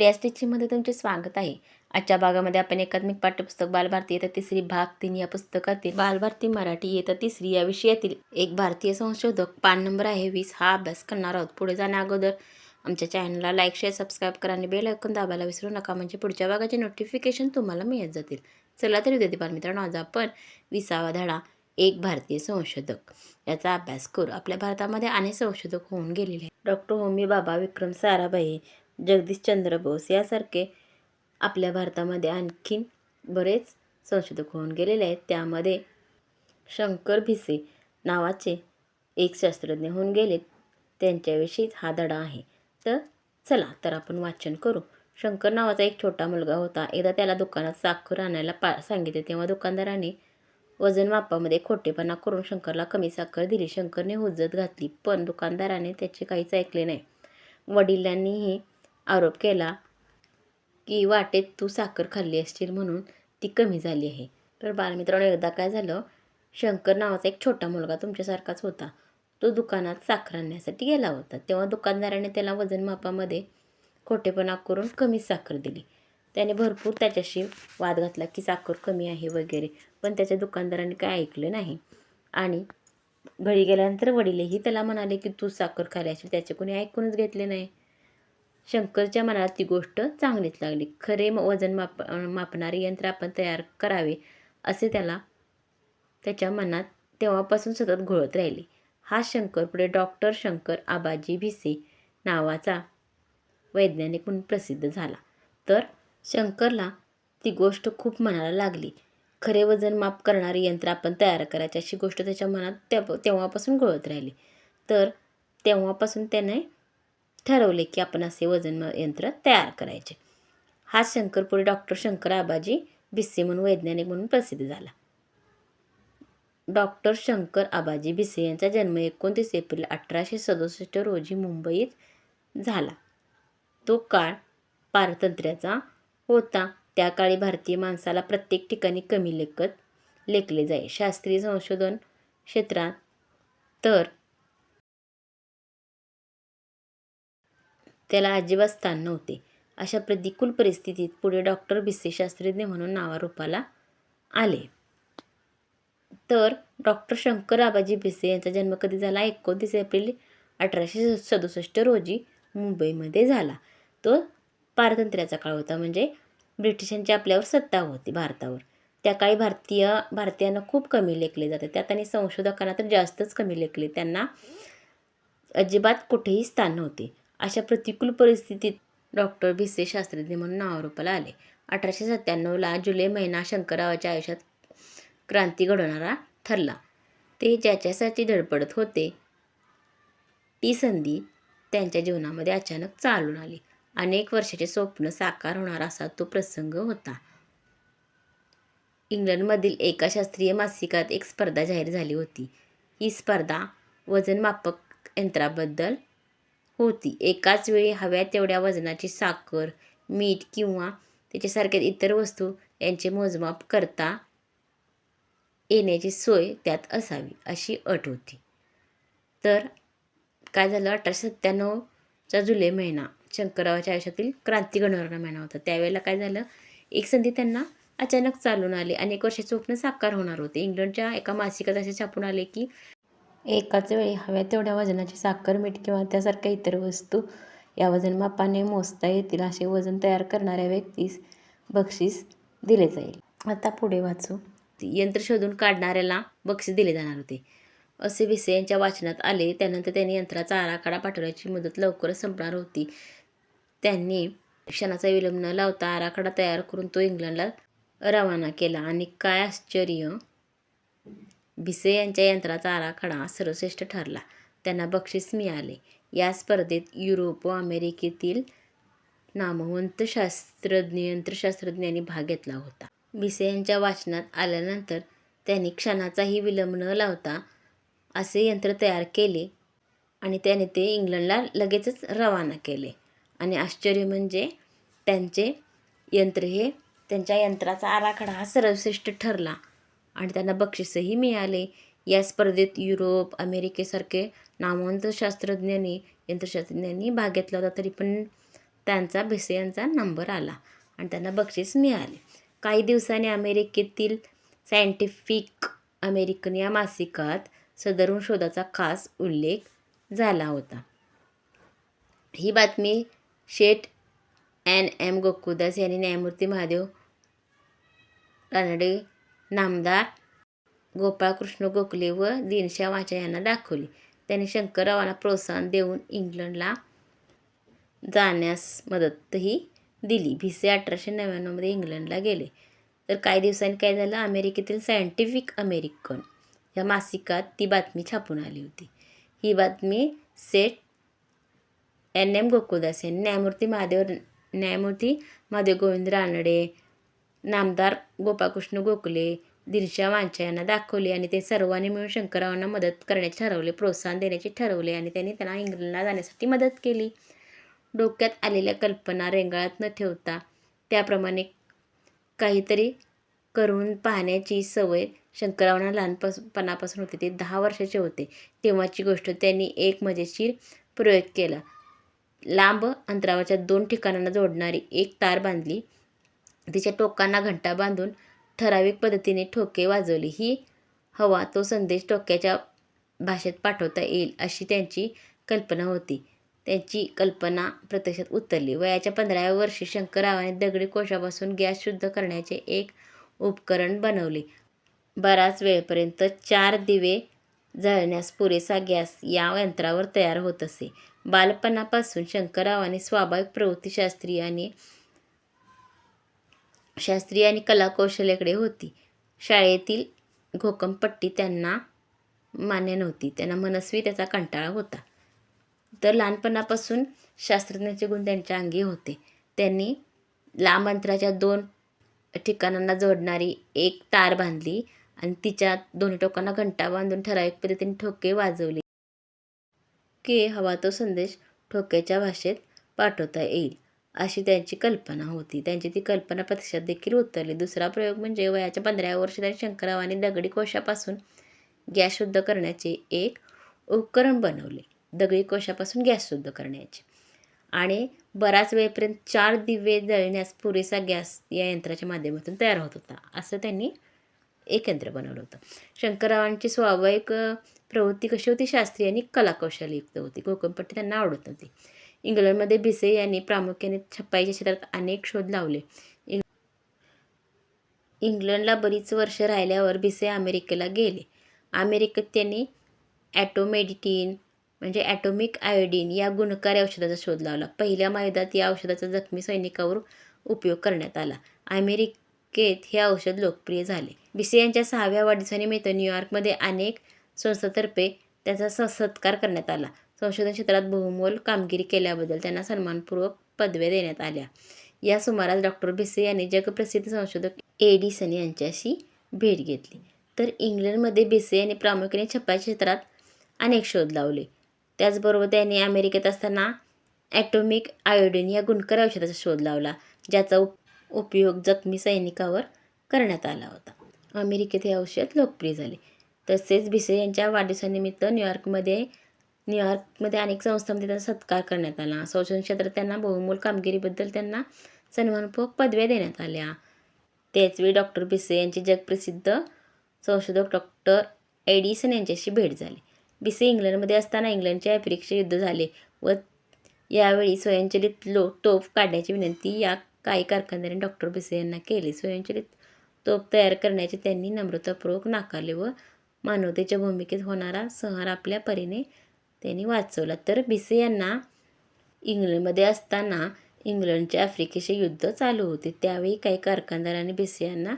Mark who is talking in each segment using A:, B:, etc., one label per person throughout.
A: प्रिया तुमचे स्वागत आहे. आजच्या भागामध्ये आपण एकात्मिक पाठ्यपुस्तक बालभारती येतं तिसरी भाग तीन या पुस्तकातील बालभारती मराठी येतं तिसरी या विषयातील एक भारतीय संशोधक पान नंबर आहे. वीस हा अभ्यास करणार आहोत. पुढे जाण्या अगोदर आमच्या चॅनलला लाईक शेअर सबस्क्राईब करा आणि बेल ऐकून दाबायला विसरू नका. म्हणजे पुढच्या भागाचे नोटिफिकेशन तुम्हाला मिळत जातील. चला तरी विद्यार्थी बालमित्रांनो आज आपण विसावा धडा एक भारतीय संशोधक याचा अभ्यास करू. आपल्या भारतामध्ये अनेक संशोधक होऊन गेलेले आहेत. डॉक्टर होमी बाबा विक्रम साराभाई जगदीशचंद्र बोस यासारखे आपल्या भारतामध्ये आणखीन बरेच संशोधक होऊन गेलेले आहेत. त्यामध्ये शंकर भिसे नावाचे एक शास्त्रज्ञ होऊन गेलेत त्यांच्याविषयीच हा धडा आहे. तर चला तर आपण वाचन करू. शंकर नावाचा एक छोटा मुलगा होता. एकदा त्याला दुकानात साखर आणायला पा सांगितले. तेव्हा दुकानदाराने वजन मापामध्ये खोटेपणा करून शंकरला कमी साखर दिली. शंकरने हुज्जत घातली पण दुकानदाराने त्याचे काहीच ऐकले नाही. वडिलांनीही आरोप केला की वाटेत तू साखर खाल्ली असशील म्हणून ती कमी झाली आहे. तर बालमित्रांनो एकदा काय झालं? शंकर नावाचा एक छोटा मुलगा तुमच्यासारखाच होता. तो दुकानात साखर आणण्यासाठी गेला होता. तेव्हा दुकानदाराने त्याला वजन मापामध्ये खोटेपणा करून कमी साखर दिली. त्याने भरपूर त्याच्याशी वाद घातला की साखर कमी आहे वगैरे. पण त्याच्या दुकानदाराने काय ऐकलं नाही. आणि घरी गेल्यानंतर वडीलही त्याला म्हणाले की तू साखर खाल्याची त्याचे कोणी ऐकूनच घेतले नाही. शंकरच्या मनात ती गोष्ट चांगलीच लागली. खरे म- वजन माप मापणारे यंत्र आपण तयार करावे असे त्याला त्याच्या मनात तेव्हापासून सतत घोळत राहिले. हा शंकर पुढे डॉक्टर शंकर आबाजी भिसे नावाचा वैज्ञानिक म्हणून प्रसिद्ध झाला. तर शंकरला ती गोष्ट खूप मनाला लागली. खरे वजन माप करणारे यंत्र आपण तयार करायचे अशी गोष्ट त्याच्या मनात त्या तेव्हापासून घोळत राहिली. तर तेव्हापासून त्याने ठरवले की आपण असे वजन यंत्र तयार करायचे. हा शंकरपुरी डॉक्टर शंकर आबाजी भिसे म्हणून वैज्ञानिक म्हणून प्रसिद्ध झाला. डॉक्टर शंकर आबाजी भिसे यांचा जन्म एकोणतीस एप्रिल अठराशे सदुसष्ट रोजी मुंबईत झाला. तो काळ पारतंत्र्याचा होता. त्या काळी भारतीय माणसाला प्रत्येक ठिकाणी कमी लेखत लेखले जाई शास्त्रीय संशोधन क्षेत्रात तर त्याला अजिबात स्थान नव्हते. अशा प्रतिकूल परिस्थितीत पुढे डॉक्टर भिसे शास्त्रज्ञ म्हणून नावारूपाला आले. तर डॉक्टर शंकर आबाजी भिसे यांचा जन्म कधी झाला? एकोणतीस एप्रिल अठराशे सदुसष्ट रोजी मुंबईमध्ये झाला. तो पारतंत्र्याचा काळ होता म्हणजे ब्रिटिशांची आपल्यावर सत्ता होती भारतावर. त्या काळी भारतीय भारतीयांना खूप कमी लेखले जाते. त्यात आणि संशोधकांना तर जास्तच कमी लेखले. त्यांना अजिबात कुठेही स्थान नव्हते. अशा प्रतिकूल परिस्थितीत डॉक्टर भिसे शास्त्रज्ञ म्हणून नावारूपाला आले. अठराशे सत्त्याण्णवला जुलै महिना शंकररावाच्या आयुष्यात क्रांती घडवणारा ठरला. ते ज्याच्यासाठी धडपडत होते ती संधी त्यांच्या जीवनामध्ये अचानक चालून आली. अनेक वर्षाचे स्वप्न साकार होणार असा तो प्रसंग होता. इंग्लंडमधील एका शास्त्रीय मासिकात एक स्पर्धा जाहीर झाली होती. ही स्पर्धा वजनमापक यंत्राबद्दल होती. एकाच वेळी हव्या तेवढ्या वजनाची साखर मीठ किंवा त्याच्यासारख्या इतर वस्तू यांचे मोजमाप करता येण्याची सोय त्यात असावी अशी अट होती. तर काय झालं? अठराशे सत्त्याण्णवचा जुलै महिना शंकररावाच्या आयुष्यातील क्रांती घडवणारा महिना होता. त्यावेळेला काय झालं? एक संधी त्यांना अचानक चालून आली अनेक वर्षाचे स्वप्न साकार होणार होते. इंग्लंडच्या एका मासिकात असे छापून आले की एकाच वेळी हव्या तेवढ्या वजनाची साखर मीठ किंवा त्यासारख्या इतर वस्तू या वजनमापाने मोजता येतील असे वजन तयार करणाऱ्या व्यक्तीस बक्षीस दिले जाईल. आता पुढे वाचू. यंत्र शोधून काढणाऱ्याला बक्षीस दिले जाणार होते. असे भिसे यांच्या वाचनात आले. त्यानंतर त्यांनी यंत्राचा आराखडा पाठवण्याची मुदत लवकरच संपणार होती. त्यांनी क्षणाचा विलंब न लावता आराखडा तयार करून तो इंग्लंडला रवाना केला. आणि काय आश्चर्य! भिसे यांच्या यंत्राचा आराखडा सर्वश्रेष्ठ ठरला. त्यांना बक्षीस मिळाले. या स्पर्धेत युरोप व अमेरिकेतील नामवंत शास्त्रज्ञ यंत्रशास्त्रज्ञांनी भाग घेतला होता. भिसे यांच्या वाचनात आल्यानंतर त्यांनी क्षणाचाही विलंब न लावता असे यंत्र तयार केले आणि त्याने ते इंग्लंडला लगेचच रवाना केले. आणि आश्चर्य म्हणजे त्यांचे यंत्र हे त्यांच्या यंत्राचा आराखडा हा सर्वश्रेष्ठ ठरला. आणि त्यांना बक्षीसही मिळाले. या स्पर्धेत युरोप अमेरिकेसारखे नामवंत शास्त्रज्ञांनी यंत्रशास्त्रज्ञांनी भाग घेतला होता तरी पण त्यांचा भिसे यांचा नंबर आला आणि त्यांना बक्षीस मिळाले. काही दिवसांनी अमेरिकेतील सायंटिफिक अमेरिकन या मासिकात सदरून शोधाचा खास उल्लेख झाला होता. ही बातमी शेठ एन एम गोकुदास यांनी न्यायमूर्ती महादेव रानडे नामदार गोपाळकृष्ण गोखले व दिनशा वाचा यांना दाखवली. त्यांनी शंकररावांना प्रोत्साहन देऊन इंग्लंडला जाण्यास मदतही दिली. भिसे अठराशे नव्याण्णवमध्ये इंग्लंडला गेले. तर काही दिवसांनी काय झालं? अमेरिकेतील सायंटिफिक अमेरिकन या मासिकात ती बातमी छापून आली होती. ही बातमी सेट एन एम गोकुदास यांनी न्यायमूर्ती महादेव न्यायमूर्ती महादेव गोविंद रानडे नामदार गोपाळकृष्ण गोखले दिलशा वांचा यांना दाखवली आणि ते सर्वांनी मिळून शंकररावांना मदत करण्याचे ठरवले प्रोत्साहन देण्याचे ठरवले आणि त्यांनी त्यांना इंग्लंडला जाण्यासाठी मदत केली. डोक्यात आलेल्या कल्पना रेंगाळत न ठेवता त्याप्रमाणे काहीतरी करून पाहण्याची सवय शंकररावांना लहानपणापासून होती ते दहा वर्षाचे होते. तेव्हाची गोष्ट त्यांनी एक मजेशीर प्रयोग केला. लांब अंतरावरच्या दोन ठिकाणांना जोडणारी एक तार बांधली. तिच्या टोकांना घंटा बांधून ठराविक पद्धतीने ठोके वाजवले. ही हवा तो संदेश टोक्याच्या भाषेत पाठवता येईल अशी त्यांची कल्पना होती. त्यांची कल्पना प्रत्यक्षात उतरली. वयाच्या पंधराव्या वर्षी शंकररावाने दगडी कोशापासून गॅस शुद्ध करण्याचे एक उपकरण बनवले. बराच वेळपर्यंत चार दिवे जळण्यास पुरेसा गॅस या यंत्रावर तयार होत असे. बालपणापासून शंकररावांनी स्वाभाविक प्रवृत्तीशास्त्रीय आणि शास्त्रीय आणि कलाकौशल्याकडे होती. शाळेतील घोकमपट्टी त्यांना मान्य नव्हती. त्यांना मनस्वी त्याचा कंटाळा होता. तर लहानपणापासून शास्त्रज्ञाचे गुण त्यांच्या अंगी होते. त्यांनी लांब अंतराच्या दोन ठिकाणांना जोडणारी एक तार बांधली आणि तिच्या दोन्ही टोकांना घंटा बांधून ठराविक पद्धतीने ठोके वाजवले. की हवा तो संदेश ठोक्याच्या भाषेत पाठवता येईल. अशी त्यांची कल्पना होती. त्यांची ती कल्पना प्रत्यक्षात देखील उतरली. दुसरा प्रयोग म्हणजे वयाच्या पंधराव्या वर्षी त्यांनी शंकररावांनी दगडी कोशापासून गॅस शुद्ध करण्याचे एक उपकरण बनवले. दगडी कोशापासून गॅस शुद्ध करण्याचे. आणि बराच वेळपर्यंत चार दिवे जळण्यास पुरेसा गॅस या यंत्राच्या माध्यमातून तयार होत होता. असं त्यांनी एक यंत्र बनवलं होतं. शंकररावांची स्वाभाविक प्रवृत्ती कशी होती? शास्त्रीय आणि कलाकौशल्ययुक्त होती. कोकणपट्टी त्यांना आवडत नव्हती. इंग्लंडमध्ये भिसे यांनी प्रामुख्याने छपाईच्या क्षेत्रात अनेक शोध लावले. इंग्लंडला बरीच वर्ष राहिल्यावर भिसे अमेरिकेला गेले. अमेरिकेत त्यांनी ॲटोमेडिटीन म्हणजे ॲटोमिक आयोडीन या गुणकारी औषधाचा शोध लावला. पहिल्या महायुद्धात या औषधाचा जखमी सैनिकावर उपयोग करण्यात आला. अमेरिकेत हे औषध लोकप्रिय झाले. बिसे यांच्या सहाव्या वाढदिवसानिमित्त न्यूयॉर्कमध्ये अनेक संस्थांतर्फे त्याचा सत्कार करण्यात आला. संशोधन क्षेत्रात बहुमोल कामगिरी केल्याबद्दल त्यांना सन्मानपूर्वक पदव्या देण्यात आल्या. या सुमारास डॉक्टर भिसे यांनी जगप्रसिद्ध संशोधक एडिसन यांच्याशी भेट घेतली. तर इंग्लंडमध्ये भिसे यांनी प्रामुख्याने छपाई क्षेत्रात अनेक शोध लावले. त्याचबरोबर त्यांनी अमेरिकेत असताना ॲटोमिक आयोडीन या गुणकर औषधाचा शोध लावला ज्याचा उप उपयोग जखमी सैनिकावर करण्यात आला होता. अमेरिकेत हे औषध लोकप्रिय झाले. तसेच भिसे यांच्या वाढदिवसानिमित्त न्यूयॉर्कमध्ये न्यूयॉर्कमध्ये अनेक संस्थांमध्ये म्हणजे त्यांचा सत्कार करण्यात आला. संशोधन क्षेत्रात त्यांना बहुमोल कामगिरीबद्दल त्यांना सन्मानपूर्वक पदव्या देण्यात आल्या. त्याचवेळी डॉक्टर बिसे यांचे जगप्रसिद्ध संशोधक डॉक्टर एडिसन यांच्याशी भेट झाली. बिसे इंग्लंडमध्ये असताना इंग्लंडचे आफ्रिकेचे युद्ध झाले व यावेळी स्वयंचलित लो तोफ काढण्याची विनंती या काही कारखानदारांनी डॉक्टर बिसे यांना केली. स्वयंचलित तोफ तयार करण्याचे त्यांनी नम्रतापूर्वक नाकारले व मानवतेच्या भूमिकेत होणारा संहार आपल्या परीने त्यांनी वाचवला. तर बिसे यांना इंग्लंडमध्ये असताना इंग्लंडचे आफ्रिकेचे युद्ध चालू होते. त्यावेळी काही कारखानदारांनी बिसे यांना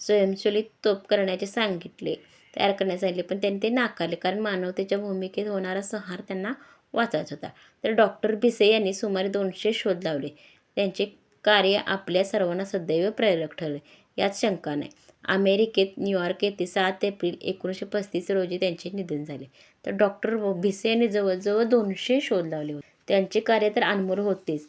A: स्वयंचलित तोप करण्याचे सांगितले. तयार करण्यास सांगितले. पण त्यांनी ते नाकारले. कारण मानवतेच्या भूमिकेत होणारा संहार त्यांना वाचायचा होता. तर डॉक्टर बिसे यांनी सुमारे दोनशे शोध लावले. त्यांचे कार्य आपल्या सर्वांना सदैव प्रेरक ठरले. यात शंका नाही. अमेरिकेत न्यूयॉर्क येथे सात एप्रिल एकोणीसशे पस्तीस रोजी त्यांचे निधन झाले. तर डॉक्टर भिसे यांनी जवळजवळ दोनशे शोध लावले होते. त्यांचे कार्य तर अनमोल होतेच.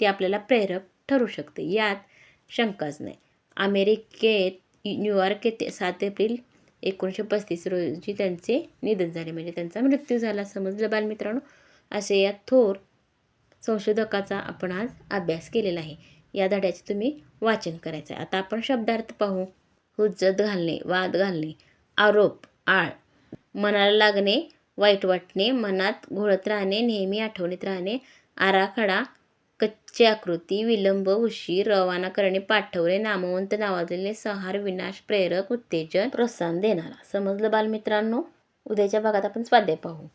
A: ते आपल्याला प्रेरक ठरू शकते यात शंकाच नाही. अमेरिकेत न्यूयॉर्क येथे सात एप्रिल एकोणीसशे पस्तीस रोजी त्यांचे निधन झाले. म्हणजे त्यांचा मृत्यू झाला समजलं बालमित्रांनो? असे या थोर संशोधकाचा आपण आज अभ्यास केलेला आहे. या धड्याचे तुम्ही वाचन करायचं आहे आता आपण शब्दार्थ पाहू. हुज्जत घालणे वाद घालणे आरोप आळ मनाला लागणे वाईट वाटणे मनात घोळत राहणे नेहमी आठवणीत राहणे आराखडा कच्ची आकृती विलंब उशीर रवाना करणे पाठवणे नामवंत नावाजलेले संहार विनाश प्रेरक उत्तेजन प्रोत्साहन देणारा. समजलं बालमित्रांनो? उद्याच्या भागात आपण स्वाध्याय पाहू.